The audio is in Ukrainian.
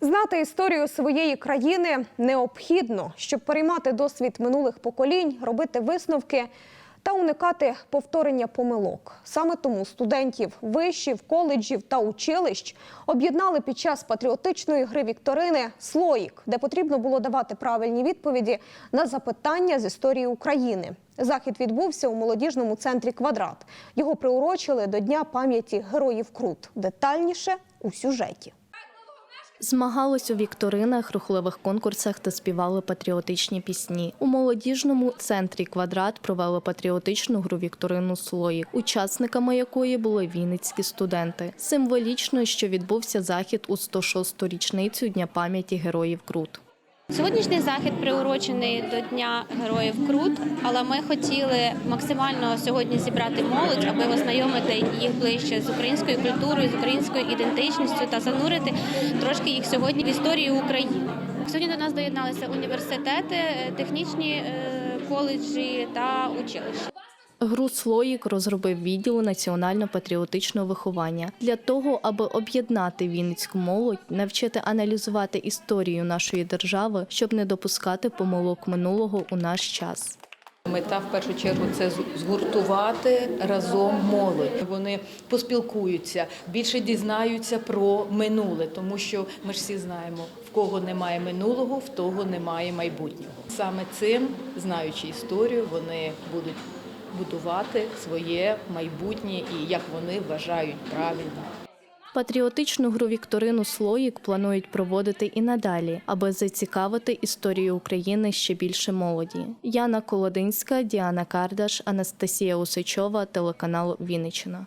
Знати історію своєї країни необхідно, щоб переймати досвід минулих поколінь, робити висновки та уникати повторення помилок. Саме тому студентів вишів, коледжів та училищ об'єднали під час патріотичної гри вікторини Слоїк, де потрібно було давати правильні відповіді на запитання з історії України. Захід відбувся у молодіжному центрі Квадрат. Його приурочили до Дня пам'яті героїв Крут. Детальніше у сюжеті. Змагались у вікторинах, рухливих конкурсах та співали патріотичні пісні. У молодіжному центрі квадрат провели патріотичну гру вікторину Слоїк, учасниками якої були вінницькі студенти. Символічно, що відбувся захід у 106-ту річницю Дня пам'яті героїв Крут. Сьогоднішній захід приурочений до Дня Героїв Крут, але ми хотіли максимально сьогодні зібрати молодь, аби ознайомити їх ближче з українською культурою, з українською ідентичністю та занурити трошки їх сьогодні в історію України. Сьогодні до нас доєдналися університети, технічні е, коледжі та училища. Гру Слоїк розробив відділ національно-патріотичного виховання для того, аби об'єднати вінницьку молодь, навчити аналізувати історію нашої держави, щоб не допускати помилок минулого у наш час. Мета в першу чергу це згуртувати разом молодь. Вони поспілкуються, більше дізнаються про минуле, тому що ми ж всі знаємо, в кого немає минулого, в того немає майбутнього. Саме цим, знаючи історію, вони будуть будувати своє майбутнє і як вони вважають правильно. Патріотичну гру вікторину Слоїк планують проводити і надалі, аби зацікавити історію України ще більше молоді. Яна Колодинська, Діана Кардаш, Анастасія Усичова, телеканал Вінниччина.